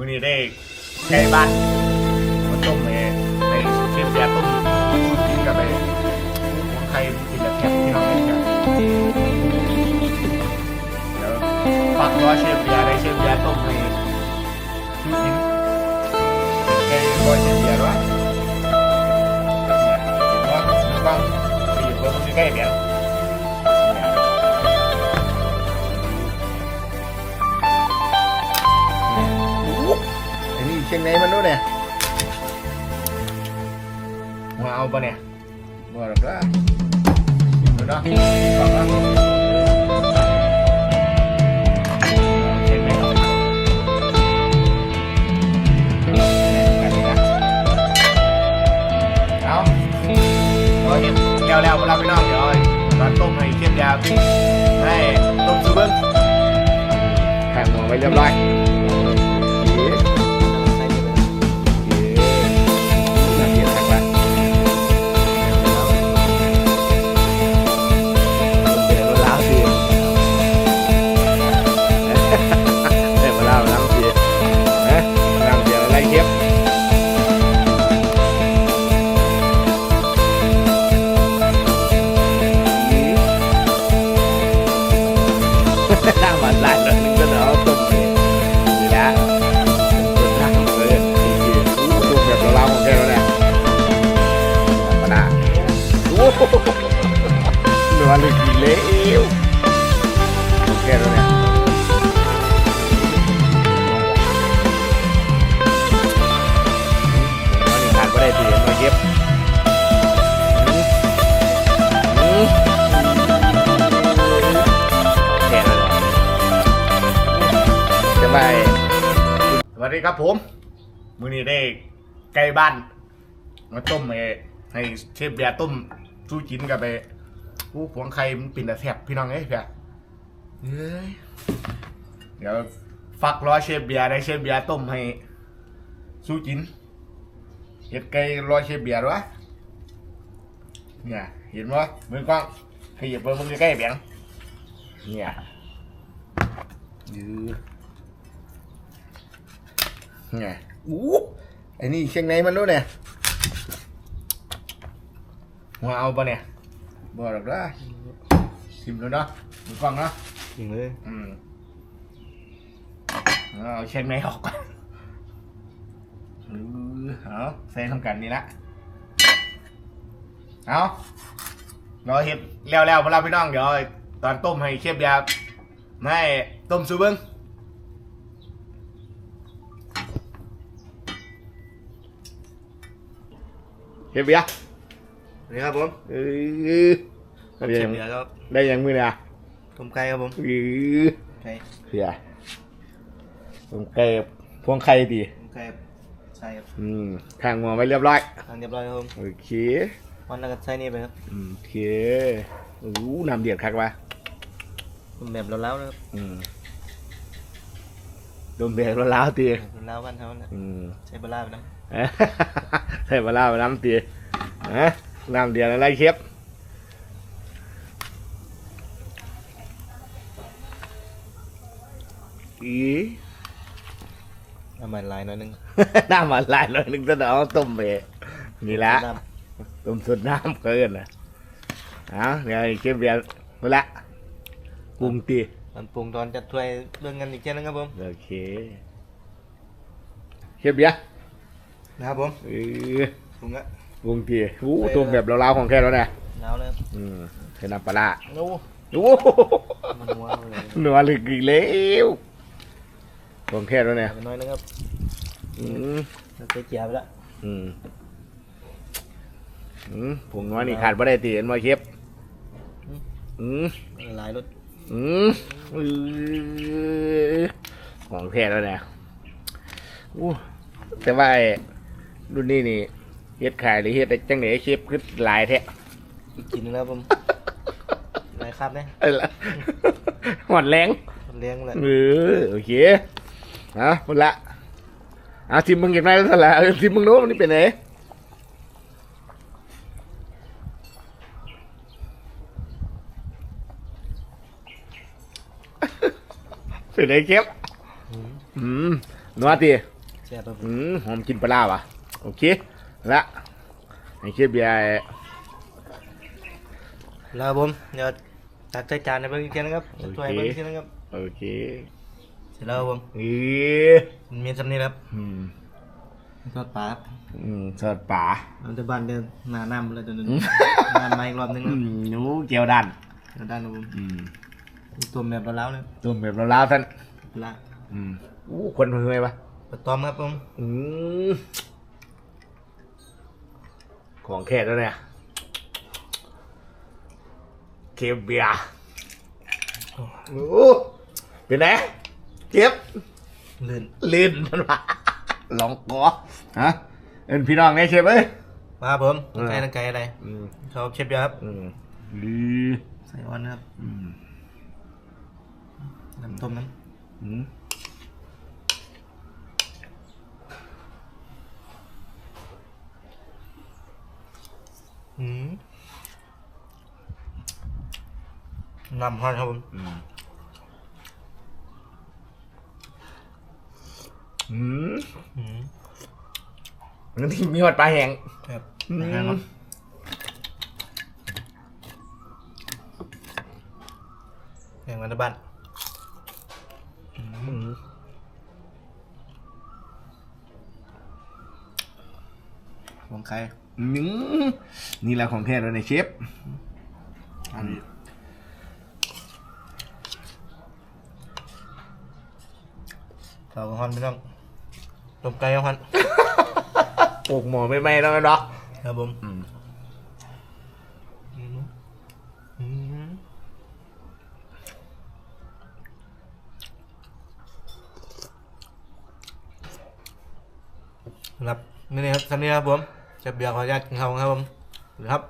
มือนี้ได้ไก่บ้านมาต้มไปในเชฟแย่ต้มกินกับไปหัวไข่กินแบบแคบพี่น้องเลยครันเดี๋ยวฝากรอเชฟแย่ได้เชฟแย่ เชียงในมันนู้นเนี่ยมาเอาปะเนี่ยบ่หรอกละเดี๋ยวนะฟังนะเช็คไหมครับเอาเอาเห็นแล้วแล้วเวลาไปนอกเดี๋ยวตอนต้มให้เข้มยาให้ต้มซูเบิ้งแข่งหัวไว้เรียบร้อย โอ้โหเนื้อลึกอีเหลวของแกแล้วเนี่ยวันนี้ขาดไม่ได้ตีมาเก็บอืมแค่นั้นแหละจะไปสวัสดีครับผม มือนี้ได้ไก่บ้านมาต้มให้ให้เชฟเบียร์ต้ม สู้จินกับไปผู้ผวงไข่มันปิ่นแต่แทบพี่น้องเอ้ยเพี่ยเฮ้ยเดี๋ยวฟักรอเชฟเบียร์ได้เชฟเบียร์ต้มให้สู้จินเห็ดไก่รอเชฟเบียร์ด้วยเนี่ยเห็นว่ามือกล้องขยับไปมึงใกล้ๆเบียงเนี่ยยือไงอู้ไอ้นี่เชียงในมันรู้เนี่ย มาเอาปะเนี่ยบ่หรอกละชิมแล้วเนาะมือกล้องเนาะจริงเลยอืมเอาเช็คไม่ออกก่อนหรือเอาใส่ทำกันนี่ละเอาเราเห็ดแล้วแล้วพวกเราพี่น้องเดี๋ยวตอนต้มให้เชฟยาให้ต้มซูเบิ้งเฮียเบียร์ นี่ครับผมเออได้เชยัฟงเบียร์ครับได้ยังมือเนี่ยต้มไก่ครับผมเออไก่เฮียผมไก่พวงไข่ดีต้มไก่ใส่ครับอืมข้างหัวไว้เรียบร้อยทานเรียบร้อยครับผมโอเควันแล้วก็ใส่นี่ไปครับอืมโอเคโอ้น้ำเดือดคักวะต้มแบบแล้วๆนะครับอืมดมเดือดแล้วๆตีแล้ววันเท่านั้นนะอืมใช้ปลาร้าไปน้ใส่ปลาร้าไปน้ำตีฮะ น้ำเดือดอะไรเชฟอีำน้ำมันลายหน่อยหนึง น้ำมันลายหน่อยหนึงจะเอาต้มไปนี่ละน้ต้มสุดน้ำเกินนะเอาเดี๋ยวเชฟเบียร์มาละปรุงตีำมันปรุงตอนจัดถ้วยเรื่องกันอีกเช่นนึงครับผมโอเคเชฟเบียร์นะครับผมเออปรุงอะ ปรุงตีอู้ต้มแบบเราๆของแค่แล้วเนี่ยแล้วเลยครับอืมใส่น้ำปลาร้าโอ้โอ้มันนัวเลยหนัวลึกอีกแล้วของแค่แล้วเนี่ยเอาไปหน้อยนึงครับอืมแล้วใส่เจียวไปละอืมอืมผมว่านี่ขาดไม่ได้ตีเห็นมาเชฟอืมละลายรสอืมอื้อของแท้แล้วเนี่ยอู้แต่ว่าไอ้รุ่นนี้นี่ เฮ็ดขายหรือเฮ็ดได้จังไหนเชฟคือหลายแท้อีกกินนึงแล้วผมลายครับเนี่ยเอ้ยล่ะหอดแรงเลี้ยงเลยเออโอเคเอาหมดละเอาทีมมึงเก็บได้แล้วเท่าไหร่เอาทีมมึงโน้มันนี่เป็นไงเป็นไงเก็บอืมนัวตีแซ่บครับผมอืมหอมกินปลาร้าวะโอเค ละไอ้เชฟเบียร์แล้วครับผมเดี๋ยวตักใส่จานในเบิ้งอีกทีนะครับถ้วยเบิ้งอีกทีนะครับโอเคเสร็จแล้วครับผมอีมันมีสำนีครับอืมทอดปลาครับอืมสดป่าเราจะบ้านเดินหน้าน้ำเลยจนอืมน้ำมาอีกรอบนึงอืนะมหนูเกี๊ยวดันเดี๋ยวด้านครับผมอืมตัวแบบเราแล้วๆนะต้มแบบลาวๆท่านละอืมอู้คนเฮือยปะปลาตอมครับผมอืม ของแค่แล้วเนี่ยเชฟเบียร์โอ้เป็นไงเจ็บลื่นลื่นมันวะลองกอฮะเอ็นพี่น้องไงเชฟเอ้ยมาครับผมเออไก่ตั้งไก่อะไรอืมเขาเชฟเบียร์ครับอืมลือใส่ออนนะครับอืมน้ำต้มน้อืมำอืม น้ำฮอนครับผมอืมอืมอืมมันที่มีหอดปลาแห้งครับอืมอาหารครับแข่งกันในบ้าน ของใครอืมนี่แหละของแท้แล้วเนี่ยเชฟอันนี้เขาก็ฮอนไม่ต้องต้มไก่ก็ฮอนปลูกหมอไม่ไหมแล้วกันเนาะครับผมอืมอืมอืมครับนี่นะครับท่านนี้ครับผม จะเบียร์ขออนุญาตกินข้าวครับผมหรือครับ